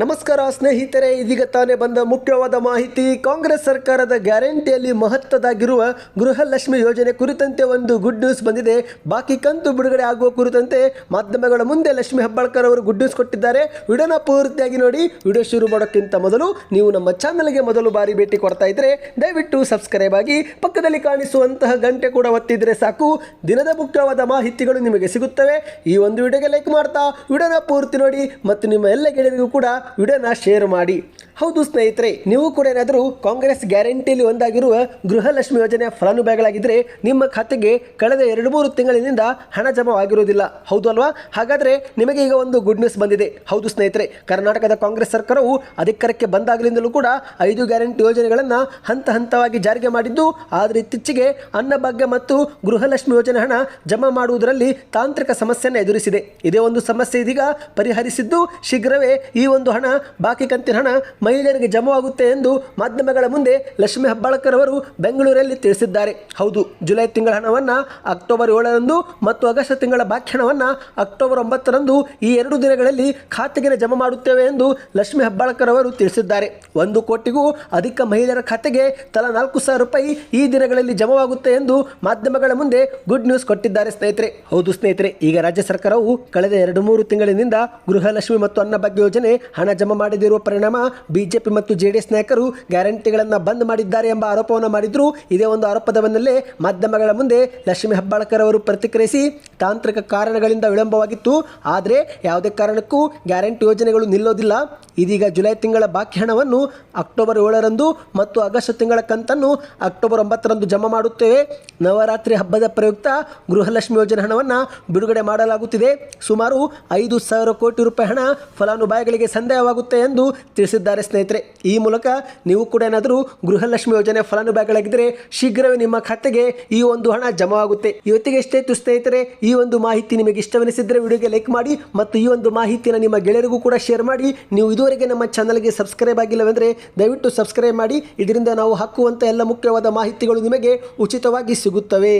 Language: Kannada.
ನಮಸ್ಕಾರ ಸ್ನೇಹಿತರೆ, ಇದೀಗ ತಾನೇ ಬಂದ ಮುಖ್ಯವಾದ ಮಾಹಿತಿ. ಕಾಂಗ್ರೆಸ್ ಸರ್ಕಾರದ ಗ್ಯಾರಂಟಿಯಲ್ಲಿ ಮಹತ್ವದಾಗಿರುವ ಗೃಹಲಕ್ಷ್ಮಿ ಯೋಜನೆ ಕುರಿತಂತೆ ಒಂದು ಗುಡ್ ನ್ಯೂಸ್ ಬಂದಿದೆ. ಬಾಕಿ ಕಂತು ಬಿಡುಗಡೆ ಆಗುವ ಕುರಿತಂತೆ ಮಾಧ್ಯಮಗಳ ಮುಂದೆ ಲಕ್ಷ್ಮಿ ಹಬ್ಬಾಳ್ಕರ್ ಅವರು ಗುಡ್ ನ್ಯೂಸ್ ಕೊಟ್ಟಿದ್ದಾರೆ. ವಿಡಿಯೋನ ಪೂರ್ತಿಯಾಗಿ ನೋಡಿ. ವಿಡಿಯೋ ಶುರು ಮಾಡೋಕ್ಕಿಂತ ಮೊದಲು ನೀವು ನಮ್ಮ ಚಾನಲ್ಗೆ ಮೊದಲು ಬಾರಿ ಭೇಟಿ ಕೊಡ್ತಾ ಇದ್ರೆ ದಯವಿಟ್ಟು ಸಬ್ಸ್ಕ್ರೈಬ್ ಆಗಿ ಪಕ್ಕದಲ್ಲಿ ಕಾಣಿಸುವಂತಹ ಗಂಟೆ ಕೂಡ ಒತ್ತಿದ್ರೆ ಸಾಕು. ದಿನದ ಮುಖ್ಯವಾದ ಮಾಹಿತಿಗಳು ನಿಮಗೆ ಸಿಗುತ್ತವೆ. ಈ ಒಂದು ವಿಡಿಯೋಗೆ ಲೈಕ್ ಮಾಡ್ತಾ, ವಿಡಿಯೋನ ಪೂರ್ತಿ ನೋಡಿ. ಮತ್ತು ನಿಮ್ಮ ಎಲ್ಲ ಗೆಳೆಯರಿಗೂ ಕೂಡ ವಿಡಿಯೋನ ಶೇರ್ ಮಾಡಿ. ಹೌದು ಸ್ನೇಹಿತರೆ, ನೀವು ಕೂಡ ಏನಾದರೂ ಕಾಂಗ್ರೆಸ್ ಗ್ಯಾರಂಟಿಯಲ್ಲಿ ಒಂದಾಗಿರುವ ಗೃಹಲಕ್ಷ್ಮಿ ಯೋಜನೆಯ ಫಲಾನುಭವಿಗಳಾಗಿದ್ದರೆ ನಿಮ್ಮ ಖಾತೆಗೆ ಕಳೆದ ಎರಡು ಮೂರು ತಿಂಗಳಿನಿಂದ ಹಣ ಜಮಾವಾಗಿರುವುದಿಲ್ಲ ಹೌದು ಅಲ್ವಾ? ಹಾಗಾದರೆ ನಿಮಗೆ ಈಗ ಒಂದು ಗುಡ್ ನ್ಯೂಸ್ ಬಂದಿದೆ. ಹೌದು ಸ್ನೇಹಿತರೆ, ಕರ್ನಾಟಕದ ಕಾಂಗ್ರೆಸ್ ಸರ್ಕಾರವು ಅಧಿಕಾರಕ್ಕೆ ಬಂದಾಗಲಿಂದಲೂ ಕೂಡ ಐದು ಗ್ಯಾರಂಟಿ ಯೋಜನೆಗಳನ್ನು ಹಂತ ಹಂತವಾಗಿ ಜಾರಿಗೆ ಮಾಡಿದ್ದು, ಆದರೆ ಇತ್ತೀಚೆಗೆ ಅನ್ನಭಾಗ್ಯ ಮತ್ತು ಗೃಹಲಕ್ಷ್ಮಿ ಯೋಜನೆ ಹಣ ಜಮಾ ಮಾಡುವುದರಲ್ಲಿ ತಾಂತ್ರಿಕ ಸಮಸ್ಯೆಯನ್ನು ಎದುರಿಸಿದೆ. ಇದೇ ಒಂದು ಸಮಸ್ಯೆ ಇದೀಗ ಪರಿಹರಿಸಿದ್ದು, ಶೀಘ್ರವೇ ಈ ಒಂದು ಹಣ, ಬಾಕಿ ಕಂತಿನ ಹಣ ಮಹಿಳೆಯರಿಗೆ ಜಮವಾಗುತ್ತೆ ಎಂದು ಮಾಧ್ಯಮಗಳ ಮುಂದೆ ಲಕ್ಷ್ಮೀ ಹೆಬ್ಬಾಳ್ಕರ್ ಅವರು ಬೆಂಗಳೂರಲ್ಲಿ ತಿಳಿಸಿದ್ದಾರೆ. ಹೌದು, ಜುಲೈ ತಿಂಗಳ ಹಣವನ್ನು ಅಕ್ಟೋಬರ್ ಏಳರಂದು ಮತ್ತು ಆಗಸ್ಟ್ ತಿಂಗಳ ಬಾಕಿ ಹಣವನ್ನು ಅಕ್ಟೋಬರ್ ಒಂಬತ್ತರಂದು ಈ ಎರಡು ದಿನಗಳಲ್ಲಿ ಖಾತೆಗೆ ಜಮಾ ಮಾಡುತ್ತೇವೆ ಎಂದು ಲಕ್ಷ್ಮೀ ಹೆಬ್ಬಾಳ್ಕರ್ ಅವರು ತಿಳಿಸಿದ್ದಾರೆ. ಒಂದು ಕೋಟಿಗೂ ಅಧಿಕ ಮಹಿಳೆಯರ ಖಾತೆಗೆ ತಲಾ ನಾಲ್ಕು ಸಾವಿರ ರೂಪಾಯಿ ಈ ದಿನಗಳಲ್ಲಿ ಜಮವಾಗುತ್ತೆ ಎಂದು ಮಾಧ್ಯಮಗಳ ಮುಂದೆ ಗುಡ್ ನ್ಯೂಸ್ ಕೊಟ್ಟಿದ್ದಾರೆ ಸ್ನೇಹಿತರೆ. ಹೌದು ಸ್ನೇಹಿತರೆ, ಈಗ ರಾಜ್ಯ ಸರ್ಕಾರವು ಕಳೆದ ಎರಡು ಮೂರು ತಿಂಗಳಿನಿಂದ ಗೃಹಲಕ್ಷ್ಮಿ ಮತ್ತು ಅನ್ನಭಾಗ್ಯ ಯೋಜನೆ ಹಣ ಜಮಾ ಮಾಡದಿರುವ ಪರಿಣಾಮ ಬಿಜೆಪಿ ಮತ್ತು ಜೆಡಿಎಸ್ ನಾಯಕರು ಗ್ಯಾರಂಟಿಗಳನ್ನು ಬಂದ್ ಮಾಡಿದ್ದಾರೆ ಎಂಬ ಆರೋಪವನ್ನು ಮಾಡಿದ್ರು. ಇದೇ ಒಂದು ಆರೋಪದ ಬೆನ್ನಲ್ಲೇ ಮಾಧ್ಯಮಗಳ ಮುಂದೆ ಲಕ್ಷ್ಮಿ ಹೆಬ್ಬಾಳ್ಕರ್ ಅವರು ಪ್ರತಿಕ್ರಿಯಿಸಿ ತಾಂತ್ರಿಕ ಕಾರಣಗಳಿಂದ ವಿಳಂಬವಾಗಿತ್ತು. ಆದರೆ ಯಾವುದೇ ಕಾರಣಕ್ಕೂ ಗ್ಯಾರಂಟಿ ಯೋಜನೆಗಳು ನಿಲ್ಲೋದಿಲ್ಲ. ಇದೀಗ ಜುಲೈ ತಿಂಗಳ ಬಾಕಿ ಹಣವನ್ನು ಅಕ್ಟೋಬರ್ ಏಳರಂದು ಮತ್ತು ಆಗಸ್ಟ್ ತಿಂಗಳ ಕಂತನ್ನು ಅಕ್ಟೋಬರ್ ಒಂಬತ್ತರಂದು ಜಮಾ ಮಾಡುತ್ತೇವೆ. ನವರಾತ್ರಿ ಹಬ್ಬದ ಪ್ರಯುಕ್ತ ಗೃಹಲಕ್ಷ್ಮಿ ಯೋಜನೆ ಹಣವನ್ನು ಬಿಡುಗಡೆ ಮಾಡಲಾಗುತ್ತಿದೆ. ಸುಮಾರು ಐದು ಸಾವಿರ ಕೋಟಿ ರೂಪಾಯಿ ಹಣ ಫಲಾನುಭವಿಗಳಿಗೆ ಸಂದೇಹವಾಗುತ್ತೆ ಎಂದು ತಿಳಿಸಿದ್ದಾರೆ ಸ್ನೇಹಿತರೆ. ಈ ಮೂಲಕ ನೀವು ಕೂಡ ಏನಾದರೂ ಗೃಹಲಕ್ಷ್ಮಿ ಯೋಜನೆ ಫಲಾನುಭವಿಗಳಾಗಿದ್ದರೆ ಶೀಘ್ರವೇ ನಿಮ್ಮ ಖಾತೆಗೆ ಈ ಒಂದು ಹಣ ಜಮಾವಾಗುತ್ತೆ. ಇವತ್ತಿಗೆ ಇತ್ತು ಸ್ನೇಹಿತರೆ, ಈ ಒಂದು ಮಾಹಿತಿ ನಿಮಗೆ ಇಷ್ಟವೆನಿಸಿದರೆ ವಿಡಿಯೋಗೆ ಲೈಕ್ ಮಾಡಿ ಮತ್ತು ಈ ಒಂದು ಮಾಹಿತಿಯನ್ನು ನಿಮ್ಮ ಗೆಳೆಯರಿಗೂ ಕೂಡ ಶೇರ್ ಮಾಡಿ. ನೀವು ಇದುವರೆಗೆ ನಮ್ಮ ಚಾನಲ್ಗೆ ಸಬ್ಸ್ಕ್ರೈಬ್ ಆಗಿಲ್ಲವೆಂದರೆ ದಯವಿಟ್ಟು ಸಬ್ಸ್ಕ್ರೈಬ್ ಮಾಡಿ. ಇದರಿಂದ ನಾವು ಹಾಕುವಂಥ ಎಲ್ಲ ಮುಖ್ಯವಾದ ಮಾಹಿತಿಗಳು ನಿಮಗೆ ಉಚಿತವಾಗಿ ಸಿಗುತ್ತವೆ.